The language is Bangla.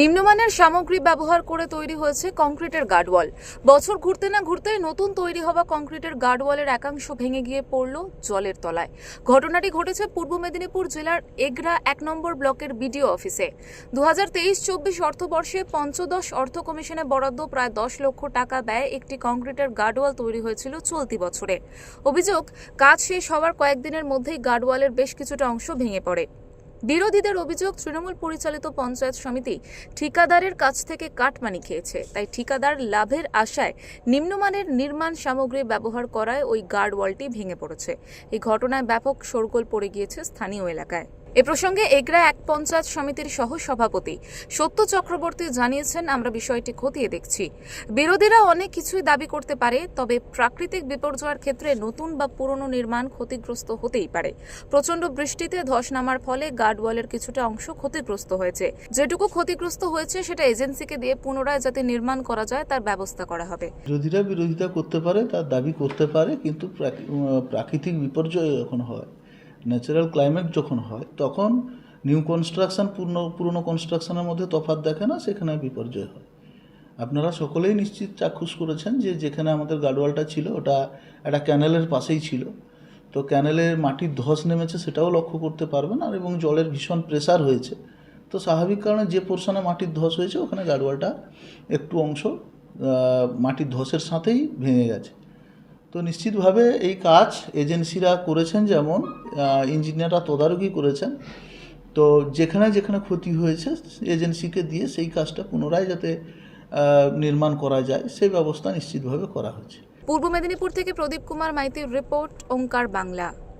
নিম্নমানের সামগ্রী ব্যবহার করে তৈরি হয়েছে কংক্রিটের গার্ডওয়াল। বছর ঘুরতে না ঘুরতেই নতুন তৈরি হওয়া কংক্রিটের গার্ডওয়ালের একাংশ ভেঙে গিয়ে পড়ল জলের তলায়। ঘটনাটি ঘটেছে পূর্ব মেদিনীপুর জেলার এগরা এক নম্বর ব্লকের বিডিও অফিসে। দু হাজার তেইশ চব্বিশ অর্থবর্ষে পঞ্চদশ অর্থ কমিশনে বরাদ্দ প্রায় দশ লক্ষ টাকা ব্যয়ে একটি কংক্রিটের গার্ডওয়াল তৈরি হয়েছিল চলতি বছরে। অভিযোগ, কাজ শেষ হওয়ার কয়েকদিনের মধ্যেই গার্ডওয়ালের বেশ কিছুটা অংশ ভেঙে পড়ে। বিরোধীদের অভিযোগ তৃণমূল পরিচালিত পঞ্চায়েত সমিতি ঠিকাদারের কাছ থেকে কাটমানি খেয়েছে। তাই ঠিকাদার লাভের আশায় নিম্নমানের নির্মাণ সামগ্রী ব্যবহার করায় ওই গার্ডওয়ালটি ভেঙে পড়েছে। এই ঘটনায় ব্যাপক শোরগোল পড়ে গিয়েছে স্থানীয় এলাকায়। এ প্রসঙ্গে এগরা এক পঞ্চায়েত সমিতির সহ সভাপতি সত্য চক্রবর্তী জানিয়েছেন, আমরা বিষয়টি খতিয়ে দেখছি। বিরোধীরা অনেক কিছুই দাবি করতে পারে, তবে প্রাকৃতিক বিপর্যয়ের ক্ষেত্রে নতুন বা পুরনো নির্মাণ ক্ষতিগ্রস্ত হতেই পারে। প্রচণ্ড বৃষ্টিতে ধস নামার ফলে গার্ডওয়ালের কিছুটা অংশ ক্ষতিগ্রস্ত হয়েছে। যেটুকু ক্ষতিগ্রস্ত হয়েছে, সেটা এজেন্সিকে দিয়ে পুনরায় যাতে নির্মাণ করা যায়, তার ব্যবস্থা করা হবে। বিরোধীরা বিরোধিতা করতে পারে, তার দাবি করতে পারে, কিন্তু প্রাকৃতিক বিপর্যয় যখন হয়। ন্যাচারাল ক্লাইমেট যখন হয়, তখন নিউ কনস্ট্রাকশন পূর্ণ পুরনো কনস্ট্রাকশনের মধ্যে তফাৎ দেখে না, সেখানে বিপর্যয় হয়। আপনারা সকলেই নিশ্চিত চাক্ষুষ করেছেন যে যেখানে আমাদের গার্ডওয়ালটা ছিল, ওটা একটা ক্যানেলের পাশেই ছিল। তো ক্যানেলের মাটির ধস নেমেছে, সেটাও লক্ষ্য করতে পারবেন আর, এবং জলের ভীষণ প্রেসার হয়েছে। তো স্বাভাবিক কারণে যে পোর্শনে মাটির ধস হয়েছে, ওখানে গার্ডওয়ালটা একটু অংশ মাটির ধসের সাথেই ভেঙে গেছে। তো নিশ্চিতভাবে এই কাজ এজেন্সিরা করেছেন যেমন ইঞ্জিনিয়াররা তদারকি করেছেন। তো যেখানে যেখানে ক্ষতি হয়েছে, এজেন্সিকে দিয়ে সেই কাজটা পুনরায় যাতে নির্মাণ করা যায়, সেই ব্যবস্থা নিশ্চিতভাবে করা হয়েছে পূর্ব মেদিনীপুর থেকে প্রদীপ কুমার মাইতির রিপোর্ট, ওঙ্কার বাংলা।